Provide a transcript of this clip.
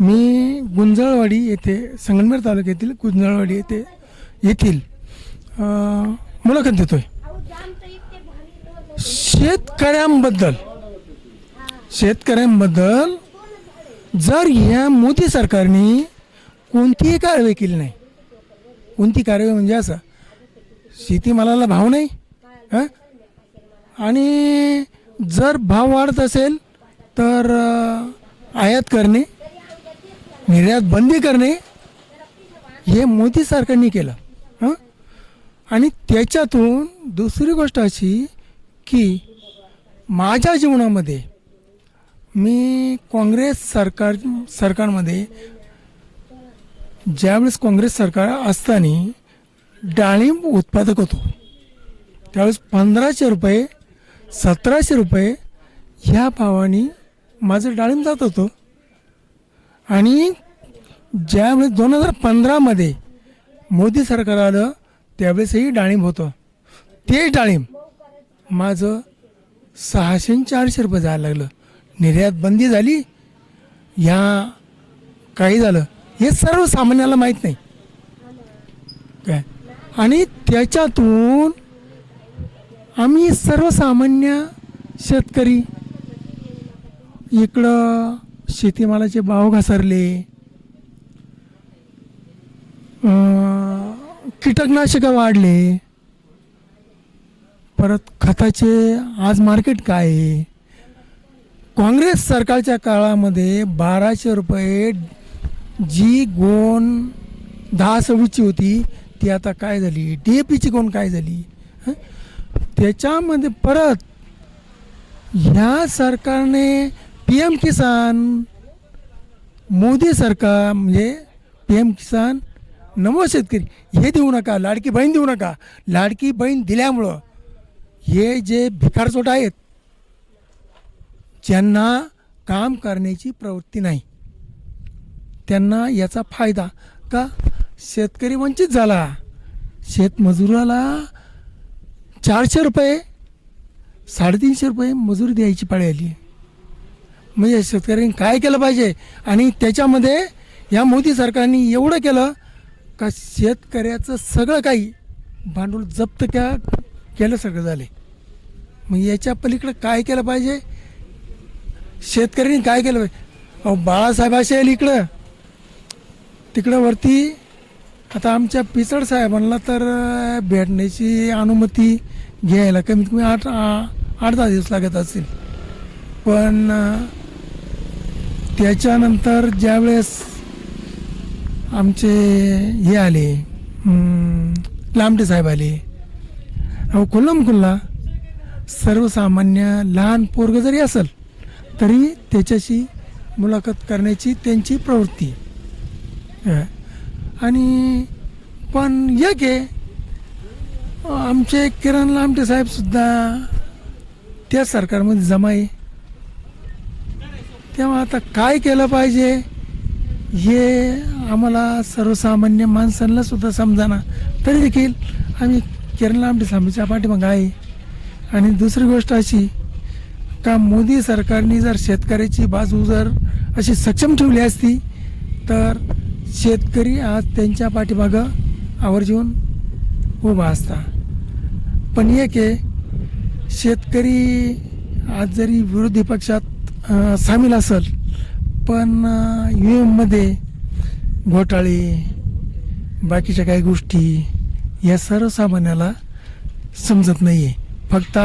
मी गुंजळवाडी येथे संगमनेर तालुक्यातील गुंजळवाडी येथे येथील मुलाखत देतोय. शेतकऱ्यांबद्दल शेतकऱ्यांबद्दल जर या मोदी सरकारने कोणतीही कारवाई केली नाही कोणती कारवाई म्हणजे असं शेतीमालाला भाव नाही हां? आणि जर भाव वाढत असेल तर आयात करणे निर्यात बंदी करणे हे मोदी सरकारने केलं. आणि त्याच्यातून दुसरी गोष्ट अशी की माझ्या जीवनामध्ये मी काँग्रेस सरकार सरकारमध्ये ज्यावेळेस काँग्रेस सरकार असताना डाळिंब उत्पादक होतो त्यावेळेस पंधराशे रुपये सतराशे रुपये ह्या भावाने माझं डाळिंब जात होतं. आणि ज्यावेळेस दोन हजार पंधरामध्ये मोदी सरकार आलं त्यावेळेसही डाळिंब होतं. ते डाळिंब माझं सहाशे चारशे रुपये जायला लागलं. निर्यात बंदी झाली ह्या काही झालं. हे सर्वसामान्याला माहीत नाही. काय? आणि त्याच्यातून आम्ही सर्वसामान्य शेतकरी इकडं शेतीमालाचे भाव घसरले. कीटकनाशकं वाढले. परत खताचे आज मार्केट काय आहे? काँग्रेस सरकारच्या काळामध्ये बाराशे रुपये जी गोण दहा सव्वीसची होती ती आता काय झाली? डी ए पीची गोण काय झाली? त्याच्यामध्ये परत ह्या सरकारने पी एम किसान मोदी सरकार म्हणजे पी एम किसान नमो शेतकरी हे देऊ नका लाडकी बहीण देऊ नका. लाडकी बहीण दिल्यामुळं हे जे भिकारचोट आहेत ज्यांना काम करण्याची प्रवृत्ती नाही त्यांना याचा फायदा का? शेतकरी वंचित झाला. शेतमजुराला चारशे रुपये साडेतीनशे रुपये मजुरी द्यायची पाळी आली. म्हणजे शेतकऱ्यांनी काय केलं पाहिजे? आणि त्याच्यामध्ये या मोदी सरकारने एवढं केलं का शेतकऱ्याचं सगळं काही भांडवल जप्त क्या सगळं झाले. मग याच्या पलीकडं काय केलं पाहिजे? शेतकऱ्यांनी काय केलं पाहिजे? अहो बाळासाहेब असेल इकडं. तिकडं वरती आता आमच्या पिचड साहेबांना तर भेटण्याची अनुमती घ्यायला कमीत कमी आठ आठ दहा दिवस लागत असतील पण त्याच्यानंतर ज्यावेळेस आमचे हे आले लांबटे साहेब आले अहो खुल्लम खुल्ला सर्वसामान्य लहान पोरग जरी असेल तरी त्याच्याशी मुलाखत करण्याची त्यांची प्रवृत्ती. आणि पण एक आहे आमचे किरण लामटे साहेबसुद्धा त्या सरकारमध्ये जमा आहे. तेव्हा आता काय केलं पाहिजे हे आम्हाला सर्वसामान्य माणसांना सुद्धा समजाना. तरी देखील आम्ही किरण आमटी सामीच्या पाठीमागं आहे. आणि दुसरी गोष्ट अशी का मोदी सरकारने जर शेतकऱ्याची बाजू जर अशी सक्षम ठेवली असती तर शेतकरी आज त्यांच्या पाठीमागं आवर्जून उभा असता. पण एक आहे शेतकरी आज जरी विरोधी पक्षात सामील असेल पण यू एममध्ये घोटाळे बाकीच्या काही गोष्टी या सर्वसामान्याला समजत नाही आहे फक्त